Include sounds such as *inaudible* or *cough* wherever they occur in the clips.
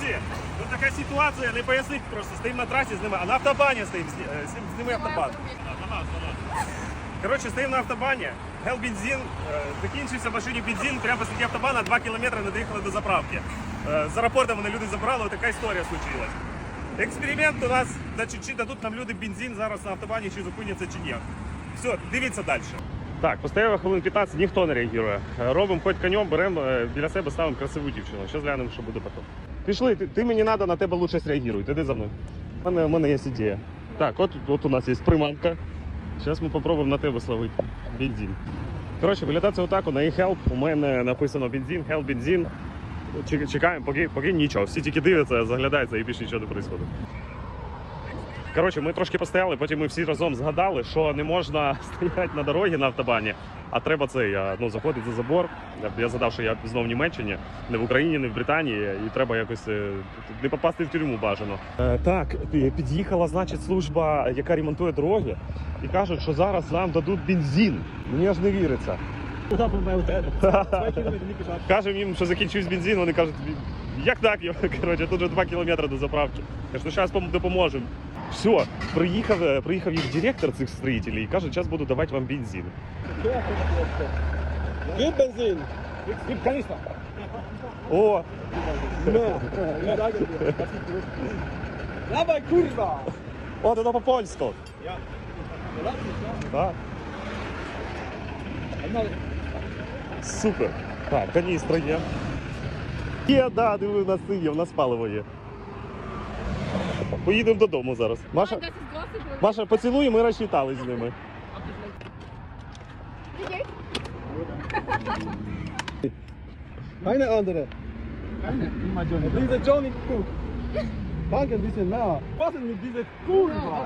Друзі, тут така ситуація, не пояснити просто. Стоїмо на трасі, знімаємо, а на автобані стоїмо, е, знім- знімаємо автобан. Коротше, стоїмо на автобані, гел бензин, е, закінчився в машині бензин, прямо посреди автобана 2 кілометри не доїхали до заправки. Е, З аеропорту мене люди забрали, така історія случилась. Експеримент у нас, значить, чи дадуть нам люди бензин зараз на автобані, чи зупиняться, чи ні. Все, дивіться далі. Так, постояло хвилин 15, ніхто не реагує. Робимо хоч конем, беремо біля себе ставимо красиву дівчину. Зараз глянемо, що буде потім. Пішли, ти, ти мені треба, на тебе лучше среагуй. Іди за мною. У мене, у мене є ідея. Так, от, от у нас є приманка. Зараз ми спробуємо на тебе словити бензин. Коротше, виглядає отак, на e-help. У мене написано бензин, help бензин. Чекаємо, поки, поки нічого. Всі тільки дивляться, заглядаються і більше нічого не відбувається. Коротше, ми трошки постояли, потім ми всі разом згадали, що не можна *laughs* стояти на дорогі на автобані, а треба це я, ну, заходити за забор. Я згадав, що я знову в Німеччині, не в Україні, не в Британії, і треба якось е, не попасти в тюрму бажано. Е, так, під'їхала, значить, служба, яка ремонтує дороги, і кажуть, що зараз нам дадуть бензин. Мені аж не віриться. *laughs* Кажемо їм, що закінчуюсь бензин, вони кажуть, як так? *laughs* Коротше, тут вже 2 кілометри до заправки. Я ж ну зараз допоможемо. Все, приїхав, е, приїхав їх директор цих строїтелів і каже, зараз буду давати вам бензин. Гib бензин. Гib каністра. О, No. Давай, курва. от воно по-польську. Так, супер. Так, каністра є. Є, да, диви, у нас це є, у нас паливо є. Поїдемо додому зараз. Маша, Маша, поцілуй, ми розчитались з ними. Keine andere. Keine? Diese Johnny Cook. Danke ein bisschen nah. Was denn mit dieser Kurva?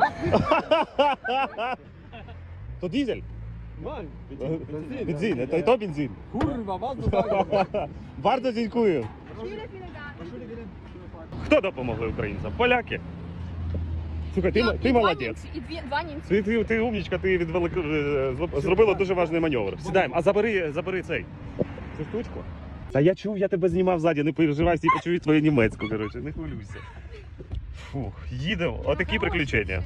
То дизель. Nein, Benzin. Бензин, це і то бензин. Kurva, was du sagst. Bardzo dziękuję. Хто допомогли українцям? Поляки. Слухай, ти, ти молодець. І дві, два німці. Ти, ти, ти умнічка, ти відвели, е, зло- зробила дуже важний маневр. Сідаємо, а забери, забери цей. Цю штучку. Та я чув, я тебе знімав ззаді, не переживай, всі почують твою німецьку, коротше, не хвилюйся. Фух, їдемо. Отакі приключення.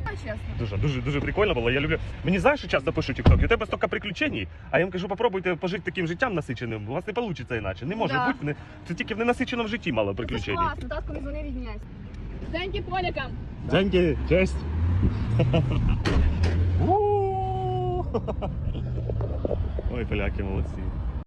Дуже, дуже, дуже прикольно було. Я люблю. Мені знаєш, що часто пишу TikTok, у тебе стільки приключень, а я їм кажу, попробуйте пожити таким життям насиченим. У вас не вийде іначе. Не може Да. бути. Не... Це тільки в ненасиченому житті мало приключень. класно, татко не дзвонив відміняйся. Деньки полякам. Деньги, честь. Ой, поляки молодці.